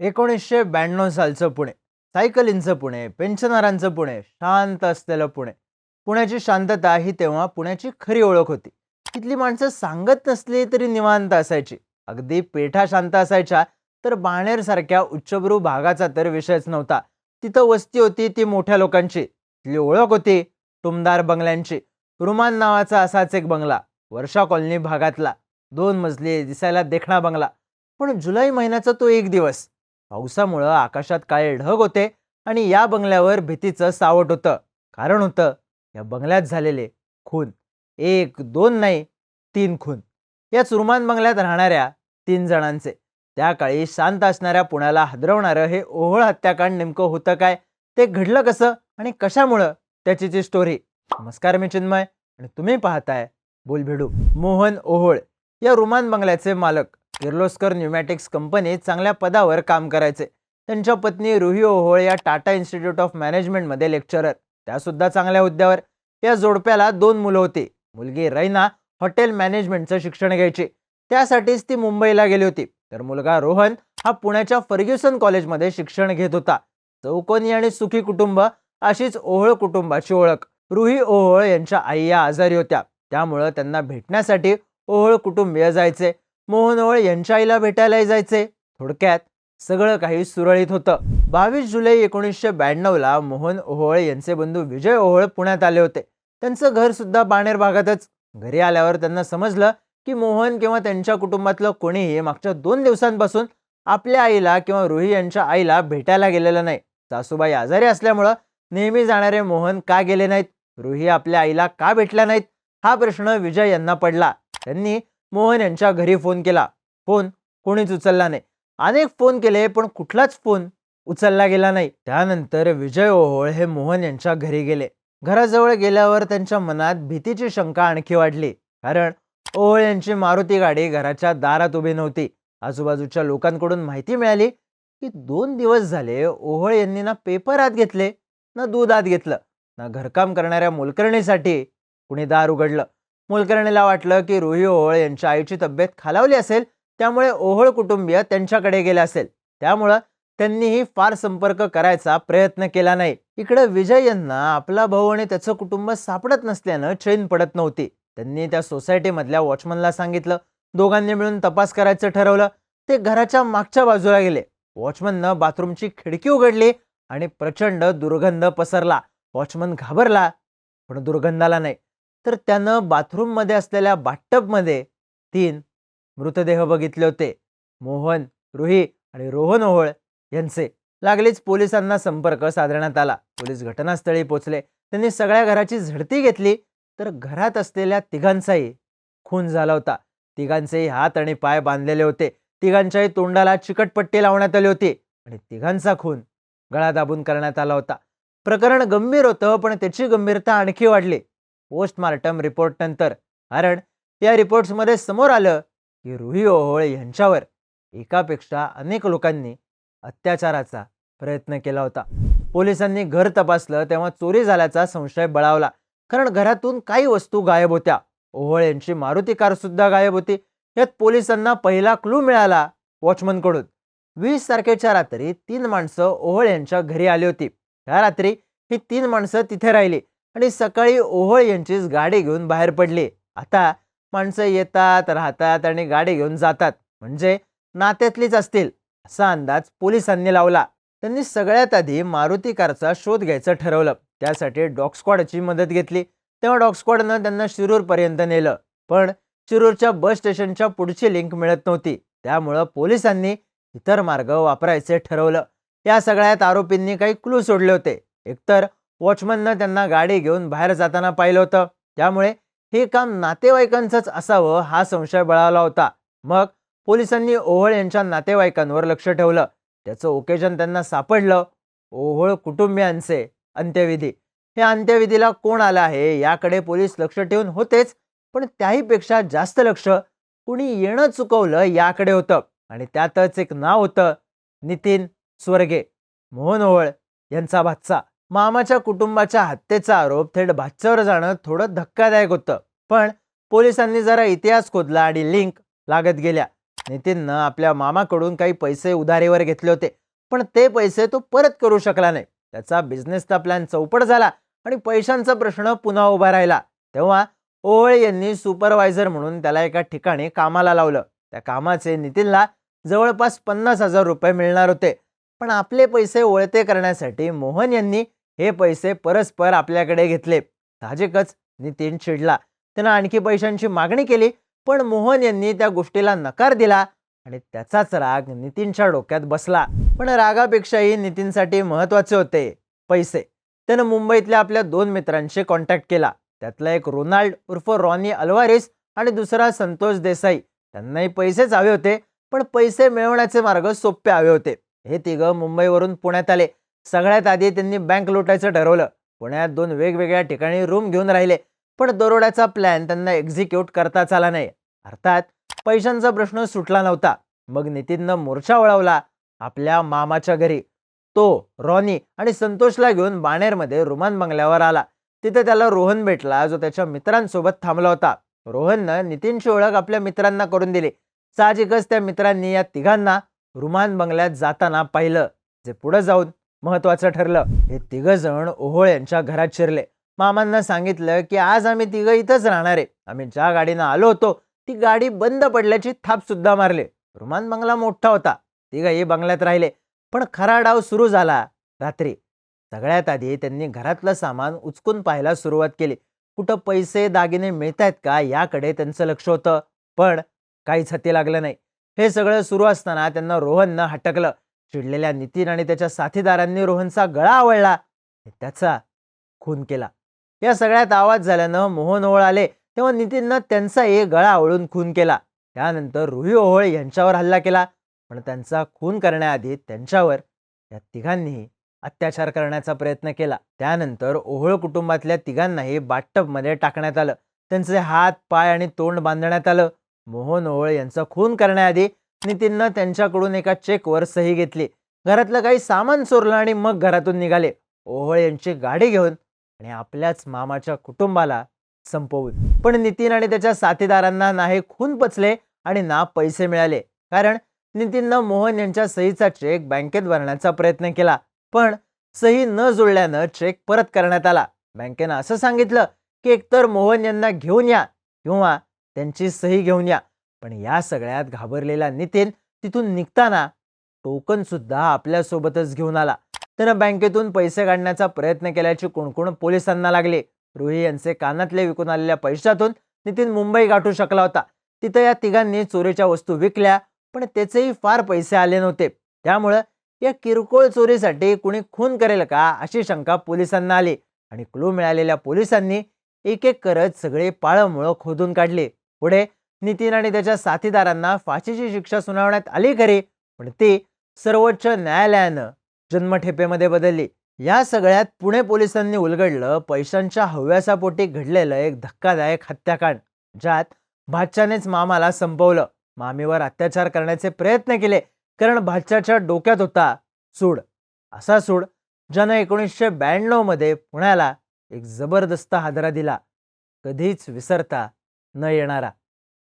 एकोणीसशे ब्याण्णव सालचं पुणे. सायकलींचं पुणे पेन्शनरांचं पुणे शांत असलेलं पुणे. पुण्याची शांतता ही तेव्हा पुण्याची खरी ओळख होती. तिथली माणसं सांगत नसली तरी निवांत असायची. अगदी पेठा शांत असायच्या तर बाणेरसारख्या उच्चभ्रू भागाचा तर विषयच नव्हता. तिथं वस्ती होती ती मोठ्या लोकांची. तिथली ओळख होती टुमदार बंगल्यांची. रुमान नावाचा असाच एक बंगला वर्षा कॉलनी भागातला. दोन मजली दिसायला देखणा बंगला. पण जुलै महिन्याचा तो एक दिवस. पावसामुळं आकाशात काळे ढग होते आणि या बंगल्यावर भीतीचं सावट होतं. कारण होतं या बंगल्यात झालेले खून. एक दोन नाही तीन खून. या चुरमान बंगल्यात राहणाऱ्या तीन जणांचे. त्या काळी शांत असणाऱ्या पुण्याला हादरवणारं हे ओहोळ हत्याकांड नेमकं होतं काय? ते घडलं कसं आणि कशामुळं? त्याची जी स्टोरी नमस्कार मी चिन्मय आणि तुम्ही पाहताय बोलभेडू मोहन ओहोळ. या रुमान बंगल्याचे मालक किर्लोस्कर न्यूमॅटिक्स कंपनीत चांगल्या पदावर काम करायचे. त्यांच्या पत्नी रुही ओहोळ या टाटा इन्स्टिट्यूट ऑफ मॅनेजमेंटमध्ये लेक्चरर. त्यासुद्धा चांगल्या हुद्द्यावर. या जोडप्याला दोन मुलं होती. मुलगी रैना हॉटेल मॅनेजमेंटचं शिक्षण घ्यायची. त्यासाठीच ती मुंबईला गेली होती. तर मुलगा रोहन हा पुण्याच्या फर्ग्युसन कॉलेजमध्ये शिक्षण घेत होता. चौकोनी आणि सुखी कुटुंब अशीच ओहोळ कुटुंबाची ओळख. रुही ओहोळ यांच्या आई या आजारी होत्या. त्यामुळं त्यांना भेटण्यासाठी ओहोळ कुटुंबीय जायचे. मोहन ओहोळ यांच्या आईला भेटायलाही जायचे. थोडक्यात सगळं काही सुरळीत होतं. बावीस जुलै एकोणीसशे ब्याण्णवला मोहन ओहोळ यांचे बंधू विजय ओहोळ पुण्यात आले होते. त्यांचं घर सुद्धा बाणेर भागातच. घरी आल्यावर त्यांना समजलं की मोहन किंवा त्यांच्या कुटुंबातलं कोणीही मागच्या दोन दिवसांपासून आपल्या आईला किंवा रुही यांच्या आईला भेटायला गेलेलं नाही. सासूबाई आजारी असल्यामुळं नेहमी जाणारे मोहन का गेले नाहीत? रुही आपल्या आईला का भेटल्या नाहीत? हा प्रश्न विजय यांना पडला. त्यांनी मोहन यांच्या घरी फोन केला. फोन कोणीच उचलला नाही. अनेक फोन केले पण कुठलाच फोन उचलला गेला नाही. त्यानंतर विजय ओहोळ हे मोहन यांच्या घरी गेले. घराजवळ गेल्यावर त्यांच्या मनात भीतीची शंका आणखी वाढली. कारण ओहोळ यांची मारुती गाडी घराच्या दारात उभी नव्हती. आजूबाजूच्या लोकांकडून माहिती मिळाली की दोन दिवस झाले ओहोळ यांनी ना पेपर आत घेतले ना दूध आत घेतलं ना घरकाम करणाऱ्या मोलकरणीसाठी कुणी दार उघडलं. मोलकर्णीला वाटलं की रुही ओहोळ यांच्या आईची तब्येत खालावली असेल त्यामुळे ओहोळ कुटुंबीय त्यांच्याकडे गेले असेल. त्यामुळं त्यांनीही फार संपर्क करायचा प्रयत्न केला नाही. इकडे विजय यांना आपला भाऊ आणि त्याचं कुटुंब सापडत नसल्यानं चैन पडत नव्हती. त्यांनी त्या सोसायटीमधल्या वॉचमनला सांगितलं. दोघांनी मिळून तपास करायचं ठरवलं. ते घराच्या मागच्या बाजूला गेले. वॉचमननं बाथरूमची खिडकी उघडली आणि प्रचंड दुर्गंध पसरला. वॉचमन घाबरला पण दुर्गंधाला नाही. तर त्यानं बाथरूममध्ये असलेल्या बाटटबमध्ये तीन मृतदेह बघितले होते. मोहन रुही आणि रोहन ओहोळ यांचे. लागलीच पोलिसांना संपर्क साधण्यात आला. पोलीस घटनास्थळी पोचले त्यांनी सगळ्या घराची झडती घेतली तर घरात असलेल्या तिघांचाही खून झाला होता. तिघांचेही हात आणि पाय बांधलेले होते. तिघांच्याही तोंडाला चिकटपट्टी लावण्यात आली होती आणि तिघांचा खून गळा दाबून करण्यात आला होता. प्रकरण गंभीर होतं पण त्याची गंभीरता आणखी वाढली. पोस्टमार्टम रिपोर्ट नंतर. कारण या रिपोर्ट्समध्ये समोर आलं की रुही ओहोळ यांच्यावर एकापेक्षा अनेक लोकांनी अत्याचाराचा प्रयत्न केला होता. पोलिसांनी घर तपासलं तेव्हा चोरी झाल्याचा संशय बळावला. कारण घरातून काही वस्तू गायब होत्या. ओहोळ यांची मारुती कार सुद्धा गायब होती. यात पोलिसांना पहिला क्लू मिळाला वॉचमनकडून. वीस तारखेच्या रात्री तीन माणसं ओहोळ यांच्या घरी आली होती. त्या रात्री ही तीन माणसं तिथे राहिली. आणि सकाळी ओहोळ यांचीच गाडी घेऊन बाहेर पडली. आता माणसं येतात राहतात आणि गाडी घेऊन जातात. म्हणजे नात्यातलीच असतील असा अंदाज पोलिसांनी लावला. त्यांनी सगळ्यात आधी मारुती कारचा शोध घ्यायचं ठरवलं. त्यासाठी डॉग स्क्वॉडची मदत घेतली. तेव्हा डॉग स्क्वॉडनं त्यांना शिरूरपर्यंत नेलं. पण शिरूरच्या बस स्टेशनच्या पुढची लिंक मिळत नव्हती. त्यामुळं पोलिसांनी इतर मार्ग वापरायचे ठरवलं. या सगळ्यात आरोपींनी काही क्लू सोडले होते. एकतर वॉचमननं त्यांना गाडी घेऊन बाहेर जाताना पाहिलं होतं. त्यामुळे हे काम नातेवाईकांचंच असावं हा संशय बळावला होता. मग पोलिसांनी ओहळ यांच्या नातेवाईकांवर लक्ष ठेवलं. त्याचं ओकेजन त्यांना सापडलं. ओहोळ कुटुंबियांचे अंत्यविधी. हे अंत्यविधीला कोण आलं आहे याकडे पोलीस लक्ष ठेवून होतेच पण त्याहीपेक्षा जास्त लक्ष कुणी येणं चुकवलं याकडे होतं. आणि त्यातच एक नाव होतं नितीन स्वर्गे. मोहन ओहळ यांचा भातसा मामाच्या कुटुंबाच्या हत्येचा आरोप थेट भाच्यावर जाणं थोडं धक्कादायक होतं. पण पोलिसांनी जरा इतिहास खोदला आणि लिंक लागत गेल्या. नितीननं आपल्या मामाकडून काही पैसे उधारीवर घेतले होते पण ते पैसे तो परत करू शकला नाही. त्याचा बिझनेसचा प्लॅन चौपट झाला आणि पैशांचा प्रश्न पुन्हा उभा राहिला. तेव्हा ओवळे यांनी सुपरवायझर म्हणून त्याला एका ठिकाणी कामाला लावलं. त्या कामाचे नितीनला जवळपास पन्नास हजार रुपये मिळणार होते. पण आपले पैसे वळते करण्यासाठी मोहन यांनी हे पैसे परस्पर आपल्याकडे घेतले. साहजिकच नितीन चिडला. त्यानं आणखी पैशांची मागणी केली पण मोहन यांनी त्या गोष्टीला नकार दिला आणि त्याचाच राग नितीनच्या डोक्यात बसला. पण रागापेक्षाही नितीनसाठी महत्त्वाचे होते. पैसे. त्यानं मुंबईतल्या आपल्या दोन मित्रांशी कॉन्टॅक्ट केला. त्यातला एक रोनाल्ड उर्फ रॉनी अल्वारिस आणि दुसरा संतोष देसाई. त्यांनाही पैसेच हवे होते पण पैसे मिळवण्याचे मार्ग सोपे हवे होते. हे तिघं मुंबईवरून पुण्यात आले. सगळ्यात आधी त्यांनी बँक लुटायचं ठरवलं. पुण्यात दोन वेगवेगळ्या ठिकाणी रूम घेऊन राहिले पण दरोड्याचा प्लॅन त्यांना एक्झिक्यूट करताच आला नाही. अर्थात पैशांचा प्रश्न सुटला नव्हता. मग नितीननं मोर्चा वळवला आपल्या मामाच्या घरी. तो रॉनी आणि संतोषला घेऊन बाणेरमध्ये रुमान बंगल्यावर आला. तिथे त्याला रोहन भेटला जो त्याच्या मित्रांसोबत थांबला होता. रोहननं नितीनची ओळख आपल्या मित्रांना करून दिली. साहजिकच त्या मित्रांनी या तिघांना रुमान बंगल्यात जाताना पाहिलं. जे पुढे जाऊन महत्वाचं ठरलं. हे तिघ जण ओहोळ यांच्या घरात शिरले. मामांना सांगितलं की आज आम्ही तिघं इथंच राहणार आहे. आम्ही ज्या गाडीनं आलो होतो ती गाडी बंद पडल्याची थाप सुद्धा मारली. रुमान बंगला मोठा होता. तिघही बंगल्यात राहिले. पण खरा डाव सुरू झाला रात्री. सगळ्यात आधी त्यांनी घरातलं सामान उचकून पाहायला सुरुवात केली. कुठं पैसे दागिने मिळतायत का याकडे त्यांचं लक्ष होतं. पण काहीच हाती लागलं नाही. हे सगळं सुरू असताना त्यांना रोहननं हटकलं. चिडलेल्या नितीन आणि त्याच्या साथीदारांनी रोहनचा गळा आवळला त्याचा खून केला. या सगळ्यात आवाज झाल्यानं मोहन ओळ आले तेव्हा नितीननं त्यांचा एक गळा आवळून खून केला. त्यानंतर रुही ओहोळ यांच्यावर हल्ला केला पण त्यांचा खून करण्याआधी त्यांच्यावर या तिघांनीही अत्याचार करण्याचा प्रयत्न केला. त्यानंतर ओहोळ कुटुंबातल्या तिघांनाही बाथटबमध्ये टाकण्यात आलं. त्यांचे हात पाय आणि तोंड बांधण्यात आलं. मोहन ओहोळ यांचा खून करण्याआधी नितीननं त्यांच्याकडून एका चेकवर सही घेतली. घरातलं काही सामान चोरलं आणि मग घरातून निघाले. ओहळ यांची गाडी घेऊन आणि आपल्याच मामाच्या कुटुंबाला संपवून. पण नितीन आणि त्याच्या साथीदारांना ना हे खून पचले आणि ना पैसे मिळाले. कारण नितीननं मोहन यांच्या सहीचा चेक बँकेत भरण्याचा प्रयत्न केला. पण सही न जुळल्यानं चेक परत करण्यात आला. बँकेनं असं सांगितलं की एकतर मोहन यांना घेऊन या किंवा त्यांची सही घेऊन या. पण या सगळ्यात घाबरलेला नितीन तिथून निघताना टोकन सुद्धा आपल्यासोबतच घेऊन आला. त्यानं बँकेतून पैसे काढण्याचा प्रयत्न केल्याची कुणकुण पोलिसांना लागले. रुही यांचे कानातले विकून आलेल्या पैशातून नितीन मुंबई गाठू शकला होता. तिथं या तिघांनी चोरीच्या वस्तू विकल्या पण त्याचेही फार पैसे आले नव्हते. त्यामुळं या किरकोळ चोरीसाठी कुणी खून करेल का अशी शंका पोलिसांना आली आणि क्लू मिळालेल्या पोलिसांनी एक एक करत सगळे पाळमुळं खोदून काढले. पुढे नितीन आणि त्याच्या साथीदारांना फाशीची शिक्षा सुनावण्यात आली खरी पण ती सर्वोच्च न्यायालयानं जन्मठेपेमध्ये बदलली. या सगळ्यात पुणे पोलिसांनी उलगडलं पैशांच्या हव्यासापोटी घडलेलं एक धक्कादायक हत्याकांड ज्यात भाच्यानेच मामाला संपवलं. मामीवर अत्याचार करण्याचे प्रयत्न केले कारण भाच्याच्या डोक्यात होता सूड. असा सूड ज्यानं एकोणीसशे ब्याण्णवमध्ये पुण्याला एक जबरदस्त हादरा दिला. कधीच विसरता न येणारा.